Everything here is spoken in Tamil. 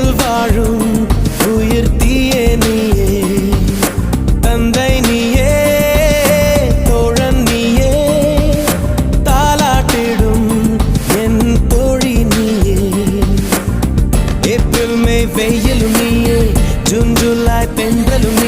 உயிரில் வாழும். உயிர் தீயே நீயே. தந்தை நீயே. தோழன் நீயே. தாலாட்டிடும் என் தோழி நீயே. ஏப்ரல் மே வெயிலும் நீயே. ஜூன் ஜூலை பெண்களும்